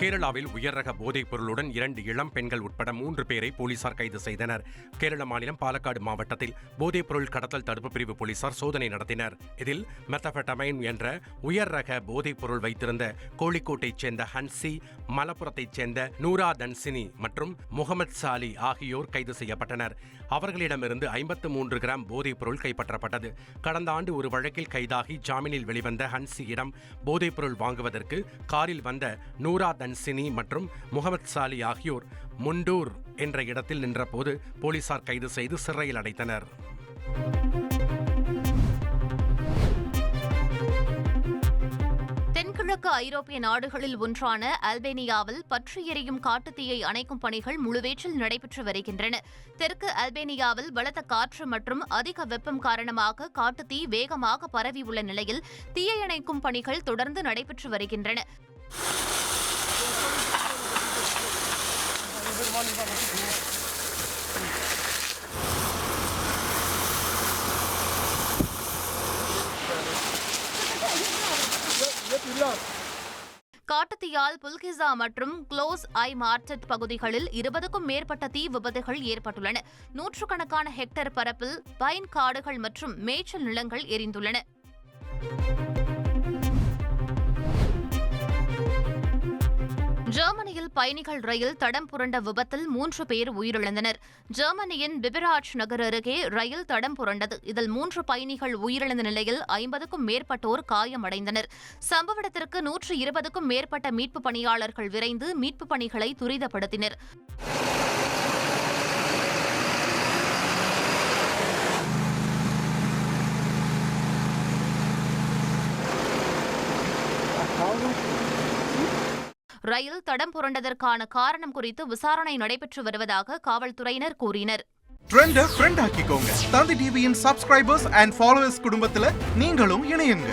கேரளாவில் உயர்ரக போதைப் பொருளுடன் இரண்டு இளம் பெண்கள் உட்பட மூன்று பேரை போலீசார் கைது செய்தனர். கேரள மாநிலம் பாலக்காடு மாவட்டத்தில் போதைப் பொருள் கடத்தல் தடுப்பு பிரிவு போலீசார் சோதனை நடத்தினர். இதில் மெத்தபெட்டமைன் என்ற உயர் ரக போதைப் பொருள் வைத்திருந்த கோழிக்கோட்டைச் சேர்ந்த ஹன்சி மலப்புரத்தைச் சேர்ந்த நூரா தன்சினி மற்றும் முகமது சாலி ஆகியோர் கைது செய்யப்பட்டனர். அவர்களிடமிருந்து ஐம்பத்து மூன்று கிராம் போதைப் பொருள் கைப்பற்றப்பட்டது. கடந்த ஆண்டு ஒரு வழக்கில் கைதாகி ஜாமீனில் வெளிவந்த ஹன்சியிடம் போதைப் பொருள் வாங்குவதற்கு காரில் வந்த நூரா தன்சினி மற்றும் முகமது சாலி ஆகியோர் முண்டூர் என்ற இடத்தில் நின்றபோது போலீசார் கைது செய்து சிறையில் அடைத்தனர். தென்கிழக்கு ஐரோப்பிய நாடுகளில் ஒன்றான அல்பேனியாவில் பற்றி எரியும் காட்டுத்தீயை அணைக்கும் பணிகள் முழுவீச்சில் நடைபெற்று வருகின்றன. தெற்கு அல்பேனியாவில் பலத்த காற்று மற்றும் அதிக வெப்பம் காரணமாக காட்டுத்தீ வேகமாக பரவியுள்ள நிலையில் தீயை அணைக்கும் பணிகள் தொடர்ந்து நடைபெற்று வருகின்றன. காட்டுத்தீயால் புல்கிசா மற்றும் க்ளோஸ் ஐ மார்டெட் பகுதிகளில் இருபதுக்கும் மேற்பட்ட தீ விபத்துகள் ஏற்பட்டுள்ளன. நூற்றுக்கணக்கான ஹெக்டேர் பரப்பில் பைன் காடுகள் மற்றும் மேய்ச்சல் நிலங்கள் எரிந்துள்ளன. ஜெர்மனியில் பயணிகள் ரயில் தடம் புரண்ட விபத்தில் மூன்று பேர் உயிரிழந்தனர். ஜெர்மனியின் பிபிராஜ் நகர் அருகே ரயில் தடம் புரண்டது. இதில் மூன்று பயணிகள் உயிரிழந்த நிலையில் ஐம்பதுக்கும் மேற்பட்டோர் காயமடைந்தனர். சம்பவ இடத்திற்கு நூற்று இருபதுக்கும் மேற்பட்ட மீட்பு பணியாளர்கள் விரைந்து மீட்பு பணிகளை துரிதப்படுத்தினர். ரயில் தடம் புரண்டதற்கான காரணம் குறித்து விசாரணை நடைபெற்று வருவதாக காவல்துறையினர் கூறினர். ட்ரெண்ட ஃப்ரெண்ட் ஆக்கிக்கோங்க. தந்தி டிவியின் சப்ஸ்கிரைபர்ஸ் அண்ட் ஃபாலோவர்ஸ் குடும்பத்தில் நீங்களும் இணையுங்க.